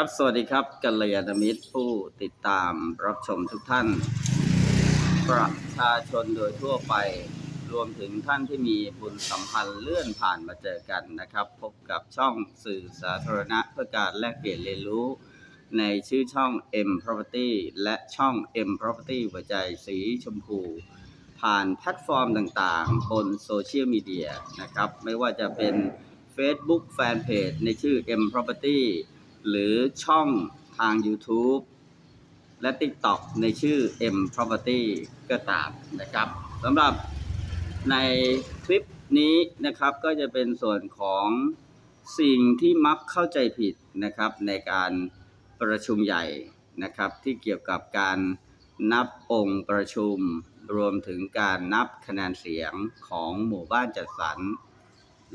ครับสวัสดีครับกัลยาณมิตรผู้ติดตามรับชมทุกท่าน ประชาชนโดยทั่วไป รวมถึงท่านที่มีบุญสัมพันธ์เลื่อนผ่านมาเจอกันนะครับ พบกับช่องสื่อสาธารณะเพื่อการแลกเปลี่ยนเรียนรู้ ในชื่อช่อง M Property และช่อง M Property หัวใจสีชมพู ผ่านแพลตฟอร์มต่างๆ บนโซเชียลมีเดียนะครับ ไม่ว่าจะเป็น Facebook Fanpage ในชื่อ M Property หรือช่องทาง YouTube และ TikTok ในชื่อ M Property ก็ตามนะครับสำหรับในคลิปนี้นะครับก็จะเป็นส่วนของสิ่งที่มักเข้าใจผิดนะครับในการประชุมใหญ่นะครับที่เกี่ยวกับการนับองค์ประชุม รวมถึงการนับคะแนนเสียงของหมู่บ้านจัดสรร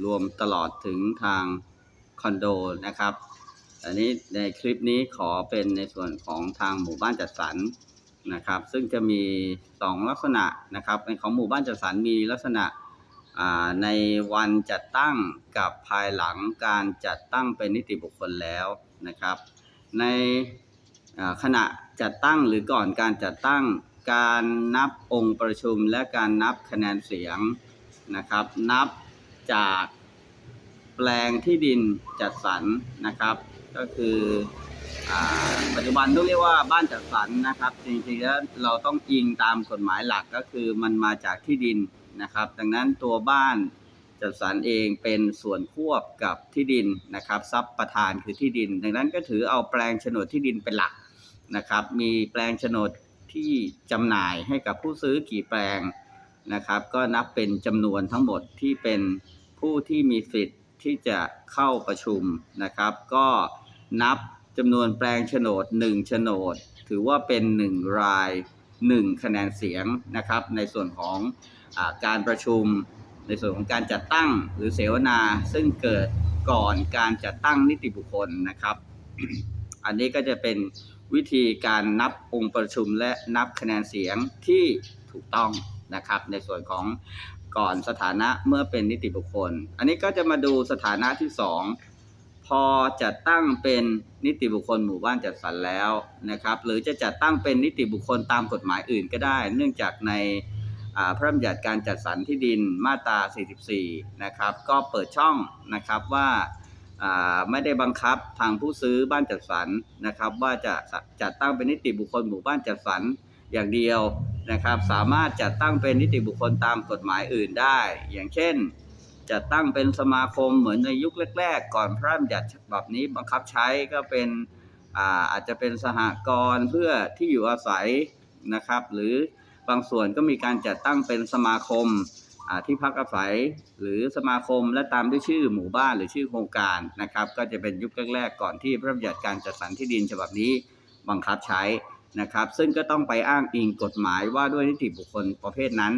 รวมตลอดถึงทางคอนโดนะครับ อันนี้ในคลิปนี้ขอเป็นในส่วนของทางหมู่บ้านจัดสรรนะครับ ซึ่งจะมี 2 ลักษณะนะครับในของหมู่บ้านจัดสรรมีลักษณะในวันจัดตั้งกับภายหลังการจัดตั้งเป็นนิติบุคคลแล้วนะครับ ในขณะจัดตั้งหรือก่อนการจัดตั้งการนับองค์ประชุมและการนับคะแนนเสียงนะครับ นับจาก แปลงที่ดินจัดสรรนะครับ ก็คืออปัจจุบันต้องเรียกว่าบ้านจัดสรรนะครับ จริงๆแล้วเราต้องอิงตามกฎหมายหลักก็คือมันมาจากที่ดินนะครับ ดังนั้นตัวบ้านจัดสรรเองเป็นส่วนควบกับที่ดินนะครับทรัพย์ประธานคือที่ดิน ดังนั้นก็ถือเอาแปลงโฉนดที่ดินเป็นหลักนะครับ มีแปลงโฉนดที่จำหน่ายให้กับผู้ซื้อกี่แปลงนะครับ ก็นับเป็นจำนวนทั้งหมดที่เป็นผู้ที่มีสิทธิ์ ที่จะเข้าประชุมนะครับ ก็นับจำนวนแปลงโฉนด1โฉนด ถือว่าเป็น 1 ราย 1 คะแนนเสียงนะครับ ในส่วนของอการประชุม ในส่วนของการจัดตั้งหรือเสวนาซึ่งเกิดก่อนการจัดตั้งนิติบุคคลนะครับ อันนี้ก็จะเป็นวิธีการนับองค์ประชุมและนับคะแนนเสียงที่ถูกต้อง นะครับ ในส่วนของก่อนสถานะเมื่อเป็นนิติบุคคล อันนี้ก็จะมาดูสถานะที่สองพอจัดตั้งเป็นนิติบุคคลหมู่บ้านจัดสรรแล้วนะครับ หรือจะจัดตั้งเป็นนิติบุคคลตามกฎหมายอื่นก็ได้ เนื่องจากในพระราชบัญญัติการจัดสรรที่ดินมาตรา 44 นะครับ ก็เปิดช่องนะครับว่าไม่ได้บังคับทางผู้ซื้อบ้านจัดสรรนะครับ ว่าจะจัดตั้งเป็นนิติบุคคลหมู่บ้านจัดสรรอย่างเดียว นะครับ สามารถจัดตั้งเป็นนิติบุคคลตามกฎหมายอื่นได้ อย่างเช่น จัดตั้งเป็นสมาคมเหมือนในยุคแรก ๆ ก่อนพระราชบัญญัติฉบับนี้บังคับใช้ก็เป็นอาอาจจะเป็นสหกรณ์เพื่อที่อยู่อาศัยนะครับ หรือบางส่วนก็มีการจัดตั้งเป็นสมาคมาที่พักอาศัย หรือสมาคมและตามด้วยชื่อหมู่บ้านหรือชื่อโครงการนะครับ ก็จะเป็นยุคแรกๆก่อนที่พระราชบัญญัติการจัดสรรที่ดินฉบับนี้บังคับใช้ นะครับ ซึ่งก็ต้องไปอ้างอิงกฎหมายว่าด้วยนิติบุคคลประเภทนั้น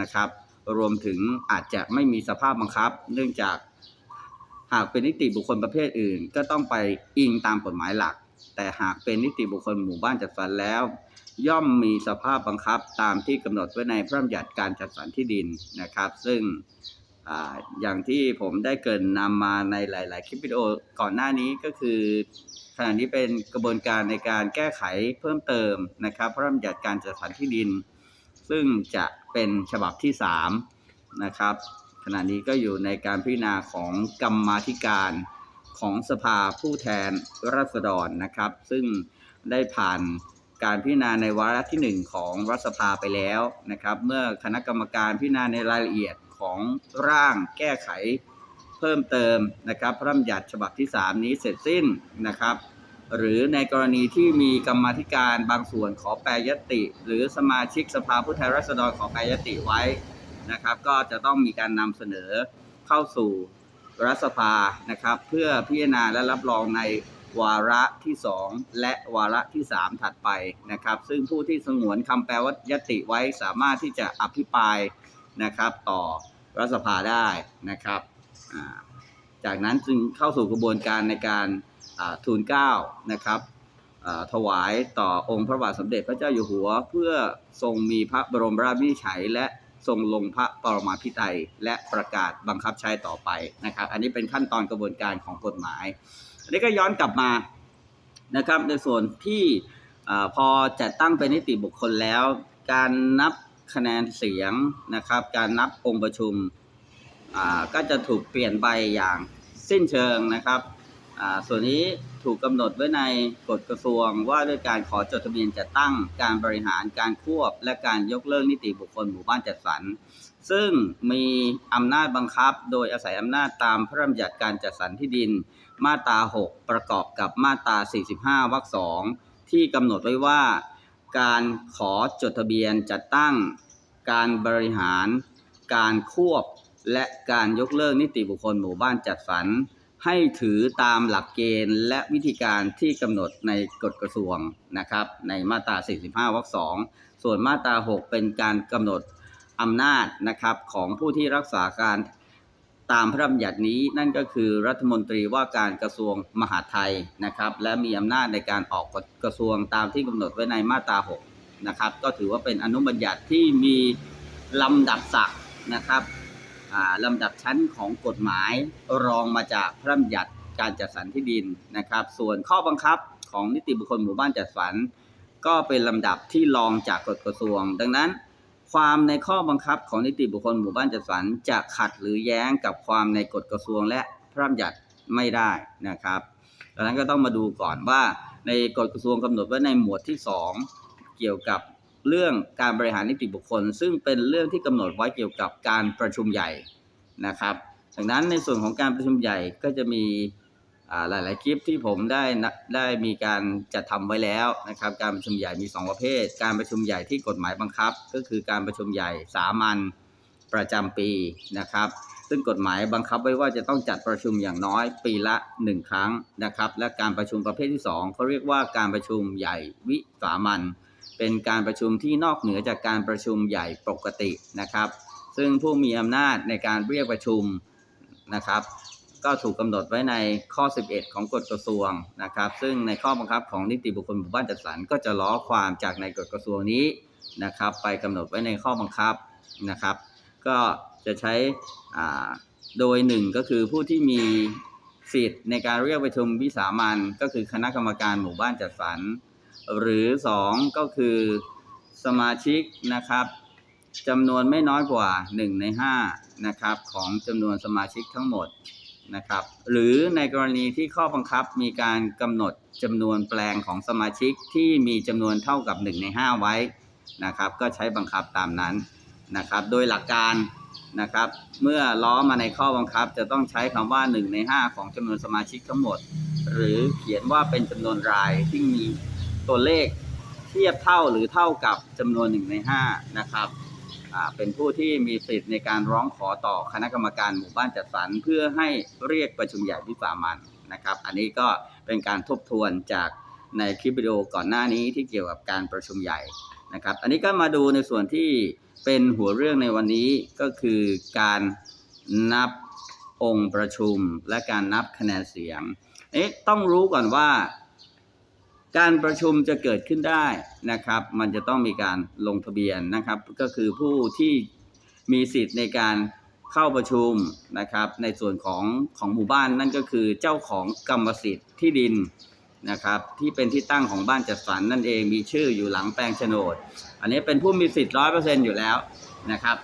นะครับ รวมถึงอาจจะไม่มีสภาพบังคับ เนื่องจากหากเป็นนิติบุคคลประเภทอื่น ก็ต้องไปอิงตามกฎหมายหลัก แต่หากเป็นนิติบุคคลหมู่บ้านจัดสรรแล้ว ย่อมมีสภาพบังคับตามที่กำหนดไว้ในพระราชบัญญัติการจัดสรรที่ดินนะครับ ซึ่งออย่างที่ผมได้เกินนำมาในหลาย ๆ คลิปวิดีโอก่อนหน้านี้ก็คือ ณะนี้เป็นกระบวนการในการแก้ไขเพิ่มเติมนะครับพระราชบัญญัติการจัดสรรที่ดิน ซึ่งจะเป็นฉบับที่3นะครับขณะนี้ก็อยู่ในการพิจารณาของกรรมาธิการของสภาผู้แทนราษฎรนะครับ ซึ่งได้ผ่านการพิจารณาในวาระที่ 1 ของรัฐสภาไปแล้วนะครับ เมื่อคณะกรรมการพิจารณาในรายละเอียดของร่างแก้ไขเพิ่มเติมนะครับพระราชบัญญัติฉบับที่ 3 นี้เสร็จสิ้นนะครับ หรือในกรณีที่มีกรรมธิการบางส่วนขอแปรยติ หรือสมาชิกสภาผู้แทนราษฎรขอแปรยติไว้นะครับ ก็จะต้องมีการนำเสนอเข้าสู่รัฐสภานะครับ เพื่อพิจารณาและรับรองในวาระที่ 2 และวาระที่ 3 ถัดไปนะครับ ซึ่งผู้ที่สงวนคำแปลว่ายติไว้สามารถที่จะอภิปรายนะครับ ต่อรัฐสภาได้นะครับ จากนั้นจึงเข้าสู่กระบวนการในการ ทูลเกล้านะครับถวายต่อองค์พระบาทสมเด็จพระเจ้าอยู่หัว เพื่อทรงมีพระบรมราชวินิจฉัยและทรงลงพระปรมาภิไธยและประกาศบังคับใช้ต่อไปนะครับ อันนี้เป็นขั้นตอนกระบวนการของกฎหมาย อันนี้ก็ย้อนกลับมานะครับในส่วนที่อพอจัดตั้งเป็นนิติบุคคลแล้ว การนับคะแนนเสียงนะครับ การนับองค์ประชุมก็จะถูกเปลี่ยนไปอย่างสิ้นเชิงนะครับ ส่วนนี้ถูกกำหนดไว้ในกฎกระทรวงว่าด้วยการขอจดทะเบียนจัดตั้งการบริหารการควบ และการยกเลิกนิติบุคคลหมู่บ้านจัดสรร ซึ่งมีอำนาจบังคับ โดยอาศัยอำนาจตามพระราชบัญญัติการจัดสรรที่ดิน มาตรา 6 ประกอบกับมาตรา 45 วรรค 2 ที่กำหนดไว้ว่า การขอจดทะเบียนจัดตั้ง การบริหาร การควบ และการยกเลิกนิติบุคคลหมู่บ้านจัดสรร ให้ถือตามหลักเกณฑ์และวิธีการที่กำหนดในกฎกระทรวงนะครับ ในมาตรา 45 วรรค 2 ส่วนมาตรา 6 เป็นการกำหนดอำนาจนะครับของผู้ที่รักษาการตามพระราชบัญญัตินี้นั่นก็คือรัฐมนตรีว่าการกระทรวงมหาดไทยนะครับ และมีอำนาจในการออกกฎกระทรวงตามที่กำหนดไว้ในมาตรา 6 นะครับ ก็ถือว่าเป็นอนุบัญญัติที่มีลำดับศักดิ์นะครับ ลำดับชั้นของกฎหมายรองมาจากพระราชบัญญัติการจัดสรรที่ดินนะครับ ส่วนข้อบังคับของนิติบุคคลหมู่บ้านจัดสรรก็เป็นลำดับที่รองจากกฎกระทรวง ดังนั้น ความในข้อบังคับของนิติบุคคลหมู่บ้านจัดสรรจะขัดหรือแย้งกับความในกฎกระทรวงและพระราชบัญญัติไม่ได้นะครับดังนั้นก็ต้องมาดูก่อนว่าในกฎกระทรวงกำหนดไว้ในหมวดที่ 2 เกี่ยวกับ เรื่องการบริหารนิติบุคคล ซึ่งเป็นเรื่องที่กำหนดไว้เกี่ยวกับการประชุมใหญ่นะครับดังนั้นในส่วนของการประชุมใหญ่ก็จะมีหลาย ๆ คลิปที่ผมได้ได้มีการจัดทำไว้แล้วนะครับ การประชุมใหญ่มี 2 ประเภท การประชุมใหญ่ที่กฎหมายบังคับ ก็คือการประชุมใหญ่สามัญประจำปีนะครับ ซึ่งกฎหมายบังคับไว้ว่าจะต้องจัดประชุมอย่างน้อยปีละ 1 ครั้งนะครับ และการประชุมประเภทที่ 2เขาเรียกว่าการประชุมใหญ่วิสามัญ เป็นการประชุมที่นอกเหนือจากการประชุมใหญ่ปกตินะครับ ซึ่งผู้มีอำนาจในการเรียกประชุมนะครับ ก็ถูกกำหนดไว้ในข้อ 11 ของกฎกระทรวงนะครับ ซึ่งในข้อบังคับของนิติบุคคลหมู่บ้านจัดสรรก็จะล้อความจากในกฎกระทรวงนี้นะครับ ไปกำหนดไว้ในข้อบังคับนะครับ ก็จะใช้โดยหนึ่งก็คือผู้ที่มีสิทธิ์ในการเรียกประชุมวิสามันก็คือคณะกรรมการหมู่บ้านจัดสรร หรือสองก็คือสมาชิกนะครับจำนวนไม่น้อยกว่า 1 ใน5นะครับของจำนวนสมาชิกทั้งหมดนะครับหรือในกรณีที่ข้อบังคับมีการกำหนดจำนวนแปลงของสมาชิกที่มีจำนวนเท่ากับ 1 ใน 5 ไว้นะครับก็ใช้บังคับตามนั้นนะครับโดยหลักการนะครับเมื่อล้อมาในข้อบังคับจะต้องใช้คำว่า 1 ใน 5 ของจำนวนสมาชิกทั้งหมด หรือเขียนว่าเป็นจำนวนรายที่มี ตัวเลขเทียบเท่าหรือเท่ากับจำนวนหนึ่งในห้านะครับเป็นผู้ที่มีสิทธิ์ในการร้องขอต่อคณะกรรมการหมู่บ้านจัดสรรเพื่อให้เรียกประชุมใหญ่วิสามันนะครับ อันนี้ก็เป็นการทบทวนจากในคลิปวิดีโอก่อนหน้านี้ที่เกี่ยวกับการประชุมใหญ่นะครับ อันนี้ก็มาดูในส่วนที่เป็นหัวเรื่องในวันนี้ก็คือการนับองค์ประชุมและการนับคะแนนเสียงเอ๊ะต้องรู้ก่อนว่า การประชุมจะเกิดขึ้นได้นะครับ มันจะต้องมีการลงทะเบียนนะครับ ก็คือผู้ที่มีสิทธิ์ในการเข้าประชุมนะครับ ในส่วนของของหมู่บ้านนั่นก็คือเจ้าของกรรมสิทธิ์ที่ดินนะครับที่เป็นที่ตั้งของบ้านจัดสรรนั่นเองมีชื่ออยู่หลังแปลงโฉนด อันนี้เป็นผู้มีสิทธิ์ร้อยเปอร์เซ็นต์อยู่แล้วนะครับ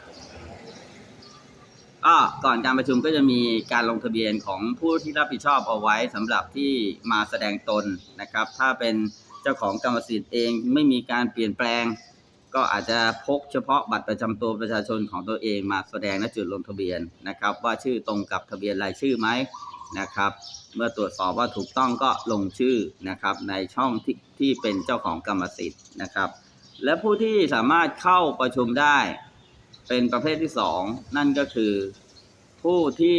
ก็ก่อนการประชุมก็จะมีการลงทะเบียนของผู้ที่รับผิดชอบเอาไว้สำหรับที่มาแสดงตนนะครับ ถ้าเป็นเจ้าของกรรมสิทธิ์เองไม่มีการเปลี่ยนแปลง ก็อาจจะพกเฉพาะบัตรประจำตัวประชาชนของตัวเองมาแสดงณจุดลงทะเบียนนะครับ ว่าชื่อตรงกับทะเบียนรายชื่อไหมนะครับ เมื่อตรวจสอบว่าถูกต้องก็ลงชื่อนะครับในช่องที่ที่เป็นเจ้าของกรรมสิทธิ์นะครับ และผู้ที่สามารถเข้าประชุมได้ เป็นประเภทที่สองนั่นก็คือ ผู้ที่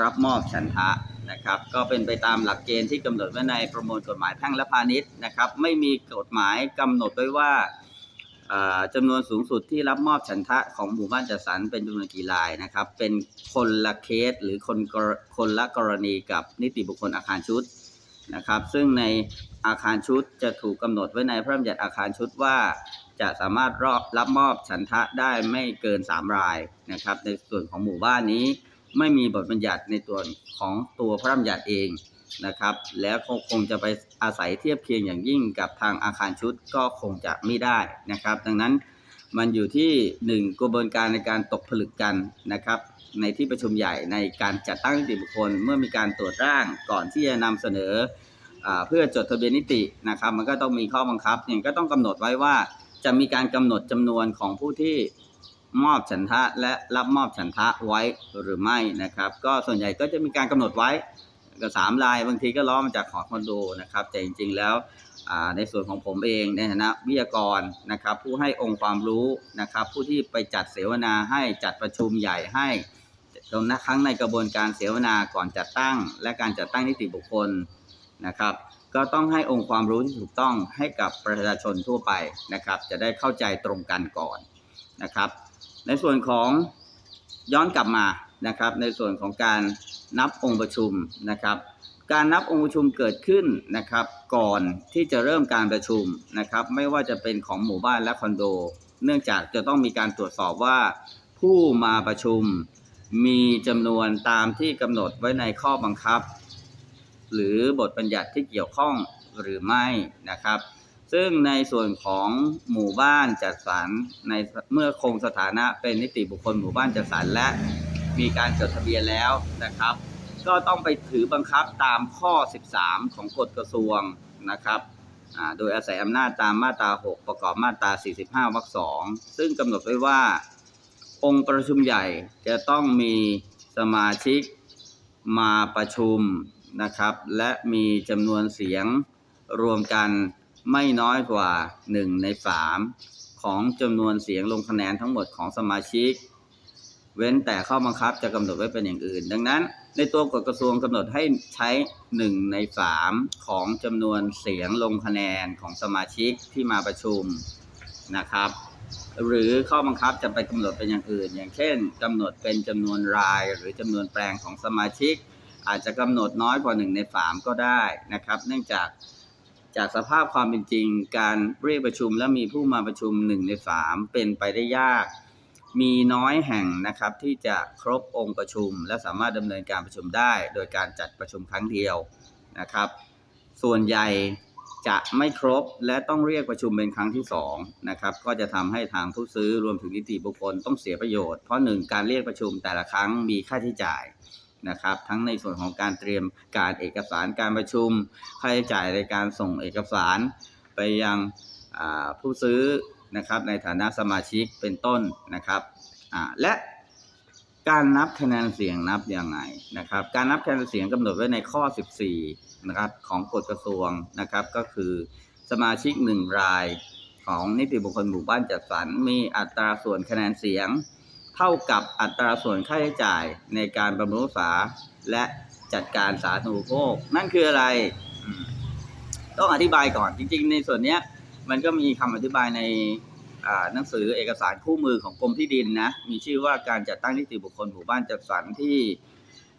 รับมอบฉันทะนะครับ ก็เป็นไปตามหลักเกณฑ์ที่กำหนดไว้ในประมวลกฎหมายแพ่งและพาณิชย์นะครับ ไม่มีกฎหมายกำหนดไว้ว่าอ่าจำนวนสูงสุดที่รับมอบฉันทะของหมู่บ้านจัดสรรเป็นจำนวนกี่รายนะครับ เป็นคนละเคสหรือคนคนละกรณีกับนิติบุคคลอาคารชุดนะครับ ซึ่งในอาคารชุดจะถูกกำหนดไว้ในพระราชบัญญัติอาคารชุดว่า จะสามารถรอบรับมอบฉันทะได้ไม่เกิน 3 รายนะครับ ในส่วนของหมู่บ้านนี้ ไม่มีบทบัญญัติในตัวของตัวพระราชบัญญัติเองนะครับ แล้วคงจะไปอาศัยเทียบเคียงอย่างยิ่งกับทางอาคารชุดก็คงจะไม่ได้นะครับ ดังนั้นมันอยู่ที่หนึ่งกระบวนการในการตกผลึกกันนะครับ ในที่ประชุมใหญ่ในการจัดตั้งนิติบุคคลเมื่อมีการตรวจร่างก่อนที่จะนำเสนออเพื่อจดทะเบียนนิตินะครับ มันก็ต้องมีข้อบังคับเนี่ยก็ต้องกำหนดไว้ว่า จะมีการกำหนดจำนวนของผู้ที่มอบฉันทะและรับมอบฉันทะไว้หรือไม่นะครับ ก็ส่วนใหญ่ก็จะมีการกำหนดไว้ก็สามลายบางทีก็ล้อมาจากขอคอนโดนะครับ แต่จริง ๆ แล้วในส่วนของผมเองในฐานะวิทยากรนะครับ ผู้ให้องค์ความรู้นะครับ ผู้ที่ไปจัดเสวนาให้จัดประชุมใหญ่ให้ตรงนั้นครั้งในกระบวนการเสวนาก่อนจัดตั้ง และการจัดตั้งนิติบุคคลนะครับ ก็ต้องให้องค์ความรู้ที่ถูกต้องให้กับประชาชนทั่วไปนะครับ จะได้เข้าใจตรงกันก่อนนะครับ ในส่วนของย้อนกลับมานะครับ ในส่วนของการนับองค์ประชุมนะครับ การนับองค์ประชุมเกิดขึ้นนะครับ ก่อนที่จะเริ่มการประชุมนะครับ ไม่ว่าจะเป็นของหมู่บ้านและคอนโด เนื่องจากจะต้องมีการตรวจสอบว่า ผู้มาประชุมมีจำนวนตามที่กำหนดไว้ในข้อบังคับ หรือบทบัญญัติที่เกี่ยวข้องหรือไม่นะครับ ซึ่งในส่วนของหมู่บ้านจัดสรรในเมื่อคงสถานะเป็นนิติบุคคลหมู่บ้านจัดสรรและมีการจดทะเบียนแล้วนะครับ ก็ต้องไปถือบังคับตามข้อ 13 ของกฎกระทรวงนะครับโดยอาศัยอำนาจตามมาตรา 6 ประกอบมาตรา 45 วรรค 2 ซึ่งกำหนดไว้ว่า องค์ประชุมใหญ่จะต้องมีสมาชิกมาประชุม นะครับ และมีจำนวนเสียงรวมกันไม่น้อยกว่า 1 ใน 3 ของจำนวนเสียงลงคะแนนทั้งหมดของสมาชิก เว้นแต่ข้อบังคับจะกำหนดไว้เป็นอย่างอื่น ดังนั้น ในตัวกฎกระทรวงกำหนดให้ใช้ 1 ใน 3 ของจำนวนเสียงลงคะแนนของสมาชิกที่มาประชุมนะครับหรือข้อบังคับจะไปกำหนดเป็นอย่างอื่น อย่างเช่นกำหนดเป็นจำนวนรายหรือจำนวนแปลงของสมาชิก อาจจะกำหนดน้อยกว่า 1 ใน 3 ก็ได้นะครับ เนื่องจากจากสภาพความเป็นจริง การเรียกประชุมและมีผู้มาประชุม 1 ใน 3 เป็นไปได้ยาก มีน้อยแห่งนะครับที่จะครบองค์ประชุม และสามารถดำเนินการประชุมได้ โดยการจัดประชุมครั้งเดียวนะครับ ส่วนใหญ่จะไม่ครบและต้องเรียกประชุมเป็นครั้งที่สองนะครับก็จะทำให้ทางผู้ซื้อรวมถึงนิติบุคคลต้องเสียประโยชน์เพราะหนึ่งการเรียกประชุมแต่ละครั้งมีค่าใช้จ่าย นะครับ ทั้งในส่วนของการเตรียมการเอกสารการประชุม ค่าใช้จ่ายในการส่งเอกสารไปยังผู้ซื้อนะครับในฐานะสมาชิกเป็นต้นนะครับและการนับคะแนนเสียงนับยังไงนะครับ การนับคะแนนเสียงกำหนดไว้ในข้อ 14 นะครับของกฎกระทรวงนะครับ ก็คือสมาชิกหนึ่งรายของนิติบุคคลหมู่บ้านจัดสรรมีอัตราส่วนคะแนนเสียง เท่ากับอัตราส่วนค่าใช้จ่ายในการบำรุงรักษาและจัดการสาธารณูปโภค นั่นคืออะไร ต้องอธิบายก่อนจริง ๆ ในส่วนเนี้ย มันก็มีคำอธิบายในหนังสือเอกสารคู่มือของกรมที่ดินนะ มีชื่อว่าการจัดตั้งนิติบุคคลหมู่บ้านจัดสรรที่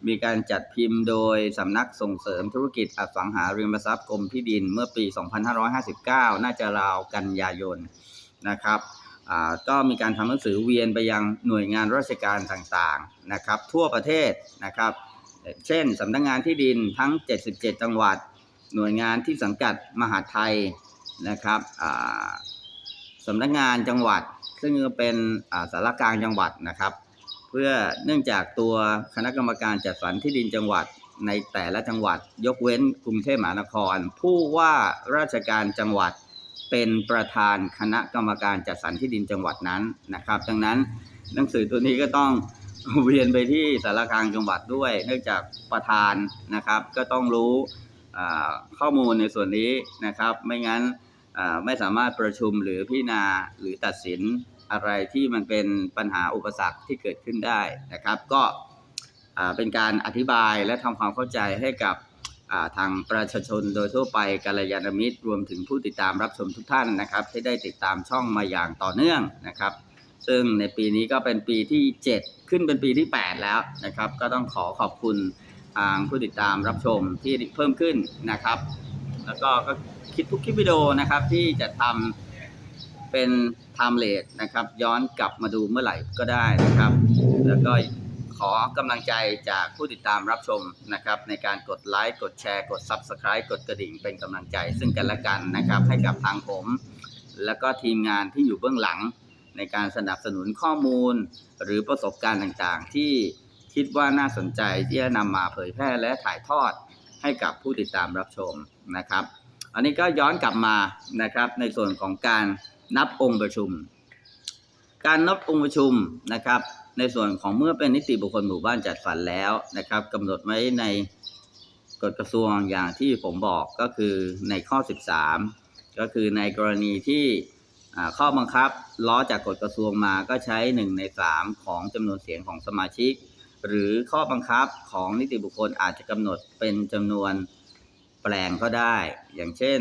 มีการจัดพิมพ์โดยสำนักส่งเสริมธุรกิจอสังหาริมทรัพย์กรมที่ดินเมื่อปี 2559 น่าจะราวกันยายนนะครับ ก็มีการทำหนังสือเวียนไปยังหน่วยงานราชการต่างๆนะครับ ทั่วประเทศนะครับ เช่นสำนักงงานที่ดินทั้ง 77 จังหวัด หน่วยงานที่สังกัดมหาดไทยนะครับอ่าสำนักงานจังหวัด ซึ่งเป็นาสารกลางจังหวัดนะครับ เพื่อเนื่องจากตัวคณะกรรมการจัดสรรที่ดินจังหวัดในแต่ละจังหวัด ยกเว้นกรุงเทพมหานคร ผู้ว่าราชการจังหวัด เป็นประธานคณะกรรมการจัดสรรที่ดินจังหวัดนั้นนะครับ ดังนั้นหนังสือตัวนี้ก็ต้องเวียนไปที่สารกลางจังหวัดด้วย เนื่องจากประธานนะครับ ก็ต้องรู้ข้อมูลในส่วนนี้นะครับ ไม่งั้นไม่สามารถประชุมหรือพิจารณาหรือตัดสินอะไรที่มันเป็นปัญหาอุปสรรคที่เกิดขึ้นได้นะครับ ก็เป็นการอธิบายและทำความเข้าใจให้กับ ทางประชาชนโดยทั่วไปกัลยาณมิตรรวมถึงผู้ติดตามรับชมทุกท่านนะครับ ที่ได้ติดตามช่องมาอย่างต่อเนื่องนะครับ ซึ่งในปีนี้ก็เป็นปีที่ 7 ขึ้นเป็นปีที่ 8 แล้วนะครับ ก็ต้องขอขอบคุณทางผู้ติดตามรับชมที่เพิ่มขึ้นนะครับ แล้วก็ก็คิดทุกคลิปวิดีโอนะครับที่จะทำเป็นไทม์เลสนะครับ ย้อนกลับมาดูเมื่อไหร่ก็ได้นะครับ แล้วก็ ขอกำลังใจจากผู้ติดตามรับชมนะครับ ในการกดไลค์กดแชร์กด Subscribe กดกระดิ่งเป็นกำลังใจ ซึ่งกันและกันนะครับ ให้กับทางผม แล้วก็ทีมงานที่อยู่เบื้องหลัง ในการสนับสนุนข้อมูล หรือประสบการณ์ต่างๆ ที่คิดว่าน่าสนใจที่จะนำมาเผยแพร่และถ่ายทอดให้กับผู้ติดตามรับชมนะครับ อันนี้ก็ย้อนกลับมานะครับ ในส่วนของการนับองค์ประชุม การนับองค์ประชุมนะครับ ในส่วนของเมื่อเป็นนิติบุคคลหมู่บ้านจัดสรรแล้วนะครับกำหนดไว้ในกฎกระทรวงอย่างที่ผมบอกก็คือในข้อ 13 ก็คือในกรณีที่ข้อบังคับล้อจากกฎกระทรวงมาก็ใช้ 1 ใน 3 ของจำนวนเสียงของสมาชิก หรือข้อบังคับของนิติบุคคลอาจจะกำหนดเป็นจำนวนแปลงก็ได้ อย่างเช่น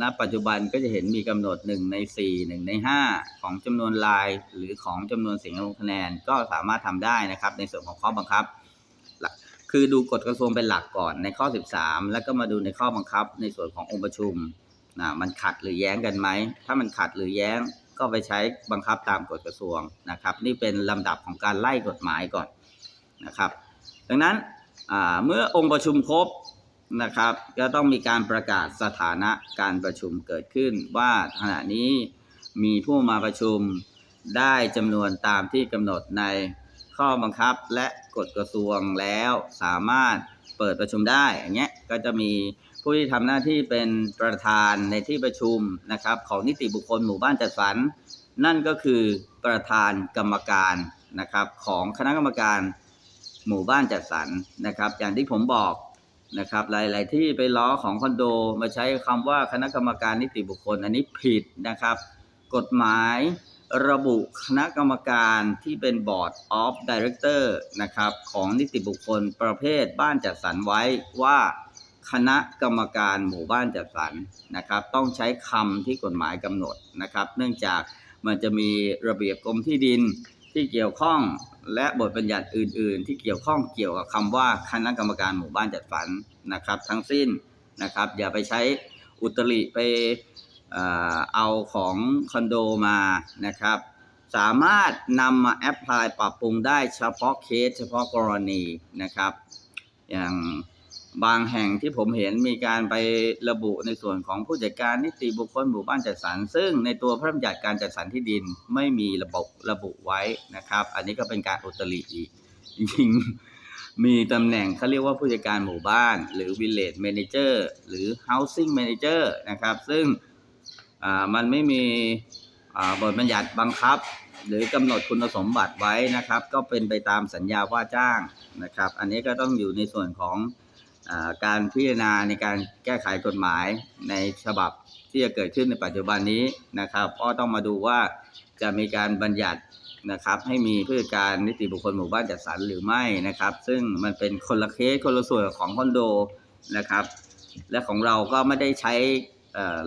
ณปัจจุบันก็จะเห็นมีกำหนด 1 ใน 4 1 ใน 5 ของจำนวนลายหรือของจำนวนเสียงลงคะแนนก็สามารถทำได้นะครับ ในส่วนของข้อบังคับ คือดูกฎกระทรวงเป็นหลักก่อนในข้อ 13 แล้วก็มาดูในข้อบังคับ ในส่วนขององค์ประชุมนะมันขัดหรือแย้งกันไหม ถ้ามันขัดหรือแย้งก็ไปใช้บังคับตามกฎกระทรวงนะครับ นี่เป็นลำดับของการไล่กฎหมายก่อนนะครับ ดังนั้นเมื่อองค์ประชุมครบ นะครับ ก็ต้องมีการประกาศสถานะการประชุมเกิดขึ้น ว่าขณะนี้มีผู้มาประชุมได้จำนวนตามที่กำหนดในข้อบังคับและกฎกระทรวงแล้วสามารถเปิดประชุมได้อย่างเงี้ยก็จะมีผู้ที่ทำหน้าที่เป็นประธานในที่ประชุมนะครับของนิติบุคคลหมู่บ้านจัดสรรนั่นก็คือประธานกรรมการนะครับของคณะกรรมการหมู่บ้านจัดสรรนะครับ อย่างที่ผมบอก นะครับ หลาย ๆ ที่ไปล้อของคอนโดมาใช้คำว่าคณะกรรมการนิติบุคคล อันนี้ผิดนะครับ กฎหมายระบุคณะกรรมการที่เป็น Board of Director นะครับของนิติบุคคลประเภทบ้านจัดสรรไว้ว่าคณะกรรมการหมู่บ้านจัดสรรนะครับ ต้องใช้คำที่กฎหมายกำหนดนะครับ เนื่องจากมันจะมีระเบียบกรมที่ดิน ที่เกี่ยวข้องและบทบัญญัติอื่น ๆ ที่เกี่ยวข้องเกี่ยวกับคำว่าคณะกรรมการหมู่บ้านจัดสรรนะครับ ทั้งสิ้นนะครับ อย่าไปใช้อุตริไปเอ่อเอาของคอนโดมานะครับ สามารถนำมาแอพพลายปรับปรุงได้เฉพาะเคสเฉพาะกรณีนะครับ อย่าง บางแห่งที่ผมเห็นมีการไประบุในส่วนของผู้จัดการนิติบุคคลหมู่บ้านจัดสรรซึ่งในตัวพระราชบัญญัติการจัดสรรที่ดินไม่มีระบบระบุไว้นะครับ อันนี้ก็เป็นการอุตริอีกจริงมีตำแหน่งเขาเรียกว่าผู้จัดการหมู่บ้าน หรือ village manager หรือ housing manager นะครับ ซึ่งมันไม่มีบทบัญญัติบังคับ หรือกำหนดคุณสมบัติไว้นะครับ ก็เป็นไปตามสัญญาว่าจ้างนะครับ อันนี้ก็ต้องอยู่ในส่วนของ การพิจารณาในการแก้ไขกฎหมายในฉบับที่จะเกิดขึ้นในปัจจุบันนี้นะครับก็ต้องมาดูว่าจะมีการบัญญัตินะครับให้มีผู้จัดการนิติบุคคลหมู่บ้านจัดสรรหรือไม่นะครับ ซึ่งมันเป็นคนละเคสคนละส่วนของคอนโดนะครับ และของเราก็ไม่ได้ใช้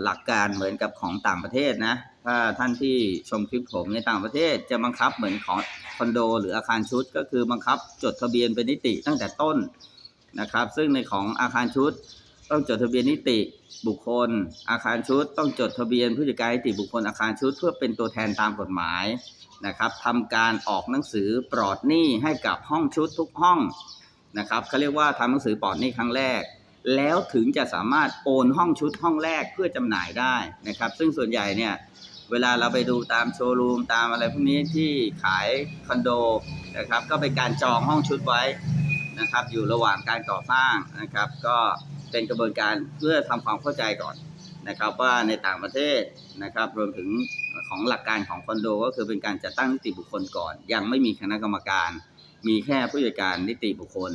หลักการเหมือนกับของต่างประเทศนะถ้าท่านที่ชมคลิปผมในต่างประเทศจะบังคับเหมือนของคอนโด หรืออาคารชุด ก็คือบังคับจดทะเบียนเป็นนิติตั้งแต่ต้น นะครับ ซึ่งในของอาคารชุดต้องจดทะเบียนนิติบุคคล อาคารชุด ต้องจดทะเบียนผู้จัดการนิติบุคคลอาคารชุด เพื่อเป็นตัวแทนตามกฎหมายนะครับทำการออกหนังสือปลอดหนี้ให้กับห้องชุดทุกห้องนะครับเขาเรียกว่าทำหนังสือปลอดหนี้ครั้งแรก แล้วถึงจะสามารถโอนห้องชุดห้องแรกเพื่อจำหน่ายได้นะครับ ซึ่งส่วนใหญ่เนี่ยเวลาเราไปดูตามโชว์รูมตามอะไรพวกนี้ที่ขายคอนโดนะครับก็เป็นการจองห้องชุดไว้ นะครับอยู่ระหว่างการก่อสร้างนะครับ ก็เป็นกระบวนการเพื่อทำความเข้าใจก่อนนะครับว่าในต่างประเทศนะครับ รวมถึงของหลักการของคอนโด ก็คือเป็นการจัดตั้งนิติบุคคลก่อน ยังไม่มีคณะกรรมการ มีแค่ผู้จัดการนิติบุคคล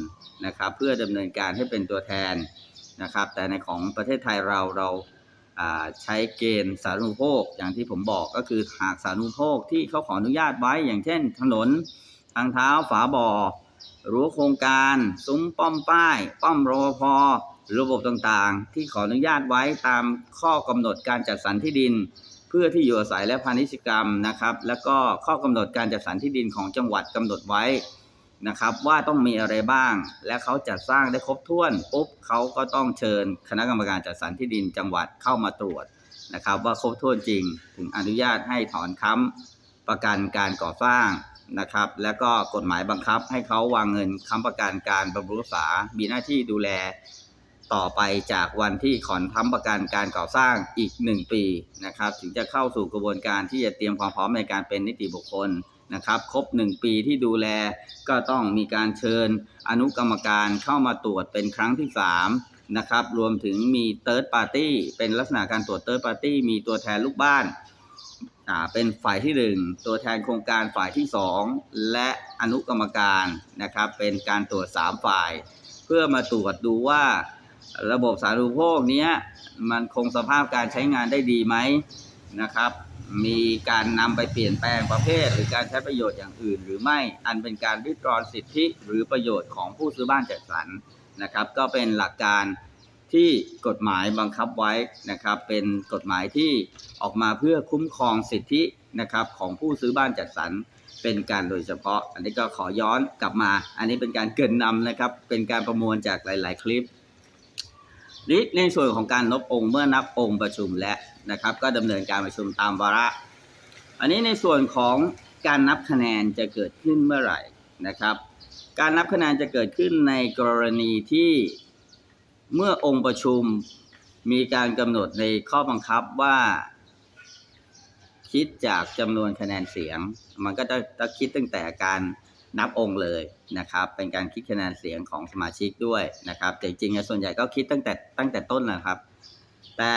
นะครับ เพื่อดำเนินการให้เป็นตัวแทนนะครับ แต่ในของประเทศไทยเราเราอ่าใช้เกณฑ์สาธารณูปโภคอย่างที่ผมบอกก็คือหากสาธารณูปโภคที่เขาขออนุญาตไว้อย่างเช่น ถนนทางเท้าฝาบ่อ รั้วโครงการซุ้มป้อมป้าย ป้อมรปภหรือระบบต่างๆ ที่ขออนุญาตไว้ตามข้อกำหนดการจัดสรรที่ดิน เพื่อที่อยู่อาศัยและพาณิชยกรรมนะครับ แล้วก็ข้อกำหนดการจัดสรรที่ดินของจังหวัดกำหนดไว้นะครับ ว่าต้องมีอะไรบ้าง และเขาจัดสร้างได้ครบถ้วนปุ๊บเขาก็ต้องเชิญคณะกรรมการจัดสรรที่ดินจังหวัดเข้ามาตรวจนะครับ ว่าครบถ้วนจริงถึงอนุญาตให้ถอนค้ำประกันการก่อสร้าง นะครับ แล้วก็กฎหมายบังคับให้เขาวางเงินค้ำประกันการบำรุงรักษา มีหน้าที่ดูแลต่อไปจากวันที่ขอนค้ำประกันการก่อสร้างอีก 1 ปีนะครับ ถึงจะเข้าสู่กระบวนการที่จะเตรียมความพร้อมในการเป็นนิติบุคคลนะครับ ครบ 1 ปีที่ดูแลก็ต้องมีการเชิญอนุกรรมการเข้ามาตรวจเป็นครั้งที่ 3 นะครับ รวมถึงมี Third Party เป็นลักษณะการตรวจ Third Party มีตัวแทนลูกบ้าน อ่าเป็นฝ่ายที่หนึ่งตัวแทนโครงการฝ่ายที่สองและอนุกรรมการนะครับเป็นการตรวจสามฝ่าย เพื่อมาตรวจดูว่าระบบสาธารณูปโภคเนี้ยมันคงสภาพการใช้งานได้ดีไหมนะครับ มีการนำไปเปลี่ยนแปลงประเภท หรือการใช้ประโยชน์อย่างอื่น หรือไม่อันเป็นการริดรอนสิทธิหรือประโยชน์ของผู้ซื้อบ้านจัดสรรนะครับ ก็เป็นหลักการ ที่กฎหมายบังคับไว้นะครับเป็นกฎหมายที่ออกมาเพื่อคุ้มครองสิทธินะครับของผู้ซื้อบ้านจัดสรรเป็นการโดยเฉพาะ อันนี้ก็ขอย้อนกลับมา อันนี้เป็นการเกินนำนะครับ เป็นการประมวลจากหลาย ๆ คลิปนี่ในส่วนของการนับองค์เมื่อนับองค์ประชุมและนะครับ ก็ดำเนินการประชุมตามวาระ อันนี้ในส่วนของการนับคะแนนจะเกิดขึ้นเมื่อไหร่นะครับ การนับคะแนนจะเกิดขึ้นในกรณีที่ เมื่อองค์ประชุมมีการกำหนดในข้อบังคับว่า คิดจากจำนวนคะแนนเสียง มันก็จะต้องคิดตั้งแต่การนับองค์เลยนะครับ เป็นการคิดคะแนนเสียงของสมาชิกด้วยนะครับ แต่จริงๆส่วนใหญ่ก็คิดตั้งแต่ตั้งแต่ต้นนะครับ แต่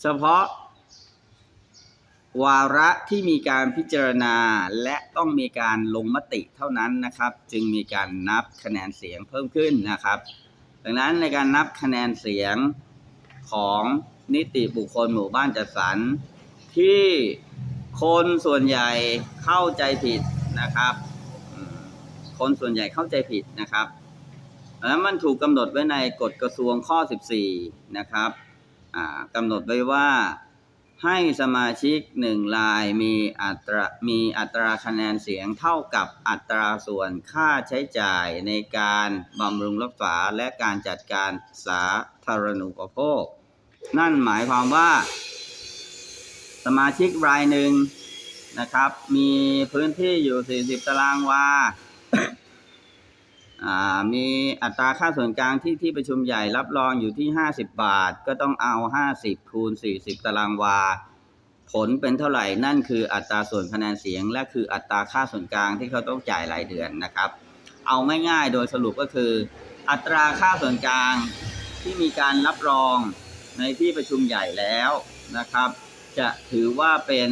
เฉพาะ วาระที่มีการพิจารณาและต้องมีการลงมติเท่านั้นนะครับ จึงมีการนับคะแนนเสียงเพิ่มขึ้นนะครับ ดังนั้นในการนับคะแนนเสียงของนิติบุคคลหมู่บ้านจัดสรรที่คนส่วนใหญ่เข้าใจผิดนะครับ คนส่วนใหญ่เข้าใจผิดนะครับแล้วมันถูกกำหนดไว้ในกฎกระทรวงข้อ 14 นะครับกำหนดไว้ว่า ให้สมาชิกหนึ่งรายมีอัตรามีอัตราคะแนนเสียงเท่ากับอัตราส่วนค่าใช้จ่ายในการบำรุงรักษาและการจัดการสาธารณูปโภค นั่นหมายความว่า สมาชิกรายหนึ่งนะครับ มีพื้นที่อยู่ 40 ตารางวาอ่า มีอัตราค่าส่วนกลางที่ที่ประชุมใหญ่รับรองอยู่ที่ 50 บาท ก็ต้องเอา 50 คูณ 40 ตารางวา ผลเป็นเท่าไหร่นั่นคืออัตราส่วนคะแนนเสียง และคืออัตราค่าส่วนกลางที่เขาต้องจ่ายรายเดือนนะครับ เอาไม่ง่ายๆโดยสรุปก็คือ อัตราค่าส่วนกลางที่มีการรับรองในที่ประชุมใหญ่แล้วนะครับ จะถือว่าเป็น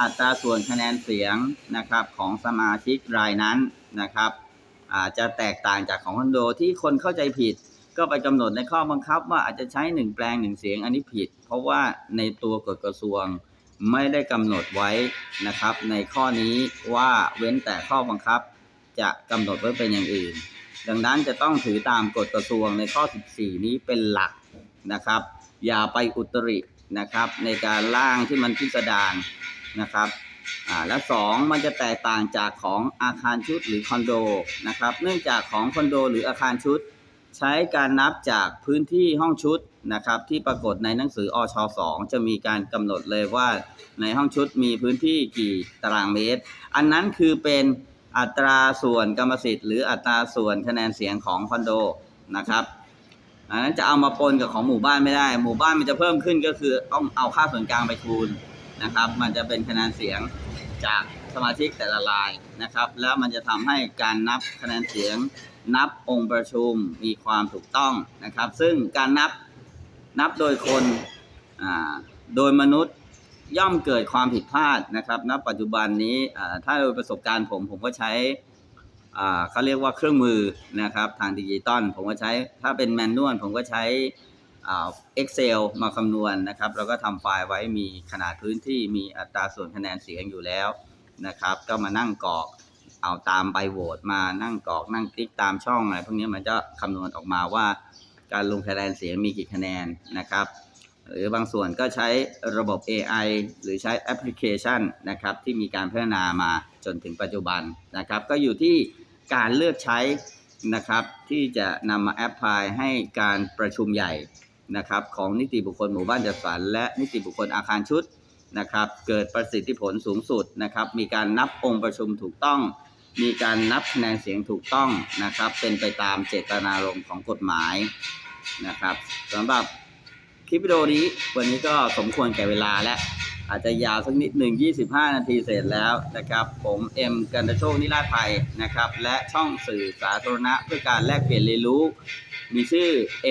อัตราส่วนคะแนนเสียงนะครับของสมาชิกรายนั้นนะครับ อาจจะแตกต่างจากของคอนโดที่คนเข้าใจผิด ก็ไปกำหนดในข้อบังคับ ว่าอาจจะใช้หนึ่งแปลงหนึ่งเสียงอันนี้ผิด เพราะว่าในตัวกฎกระทรวงไม่ได้กำหนดไว้นะครับ ในข้อนี้ว่าเว้นแต่ข้อบังคับ จะกำหนดไว้เป็นอย่างอื่น ดังนั้นจะต้องถือตามกฎกระทรวงในข้อ 14 นี้เป็นหลักนะครับ อย่าไปอุตรินะครับ ในการร่างที่มันพิสดารนะครับ อ่าและสองมันจะแตกต่างจากของอาคารชุดหรือคอนโดนะครับ เนื่องจากของคอนโดหรืออาคารชุด ใช้การนับจากพื้นที่ห้องชุดนะครับที่ปรากฏในหนังสืออช2จะมีการกำหนดเลยว่าในห้องชุดมีพื้นที่กี่ตารางเมตร อันนั้นคือเป็นอัตราส่วนกรรมสิทธิ์หรืออัตราส่วนคะแนนเสียงของคอนโดนะครับอันนั้นจะเอามาปนกับของหมู่บ้านไม่ได้ หมู่บ้านมันจะเพิ่มขึ้นก็คือต้องเอาค่าส่วนกลางไปคูณ นะครับ มันจะเป็นคะแนนเสียงจากสมาชิกแต่ละรายนะครับ แล้วมันจะทำให้การนับคะแนนเสียง นับองค์ประชุมมีความถูกต้องนะครับ ซึ่งการนับนับโดยคนโดยมนุษย์ย่อมเกิดความผิดพลาดนะครับณปัจจุบันนี้ถ้าโดยประสบการณ์ผมผมก็ใช้เขาเรียกว่าเครื่องมือนะครับทางดิจิตอลผมก็ใช้ถ้าเป็นแมนนวลผมก็ใช้ เอ่า Excel มาคำนวณนะครับ แล้วก็ทำไฟล์ไว้มีขนาดพื้นที่มีอัตราส่วนคะแนนเสียงอยู่แล้วนะครับ ก็มานั่งกรอกเอาตามใบโหวตมานั่งกรอกนั่งคลิกตามช่องอะไรพวกนี้มันจะคำนวณออกมาว่า การลงคะแนนเสียงมีกี่คะแนนนะครับ หรือบางส่วนก็ใช้ระบบ AI หรือใช้แอปพลิเคชันนะครับ ที่มีการพัฒนามาจนถึงปัจจุบันนะครับ ก็อยู่ที่การเลือกใช้นะครับที่จะนำมาแอพพลายให้การประชุมใหญ่ นะครับของนิติบุคคลหมู่บ้านจัดสรรและนิติบุคคลอาคารชุดนะครับเกิดประสิทธิผลสูงสุดนะครับมีการนับองค์ประชุมถูกต้อง มีการนับคะแนนเสียงถูกต้องนะครับเป็นไปตามเจตนารมณ์ของกฎหมายนะครับสำหรับคลิปวิดีโอนี้วันนี้ก็สมควรแก่เวลาและอาจจะยาวสักนิดหนึ่ง25 นาทีเสร็จแล้วนะครับ ผมเอ็มกันตะโชคนิราภัยนะครับ และช่องสื่อสาธารณะเพื่อการแลกเปลี่ยนเรียนรู้ มีชื่อ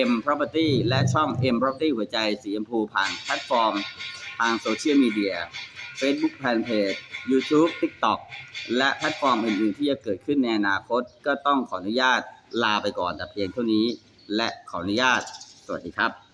M Property และช่อง M Property หัวใจสีชมพูผ่านแพลตฟอร์ม ทางโซเชียลมีเดีย Facebook Fanpage YouTube TikTok และแพลตฟอร์มอื่นๆที่จะเกิดขึ้นในอนาคต ก็ต้องขออนุญาตลาไปก่อนแต่เพียงเท่านี้ และขออนุญาต สวัสดีครับ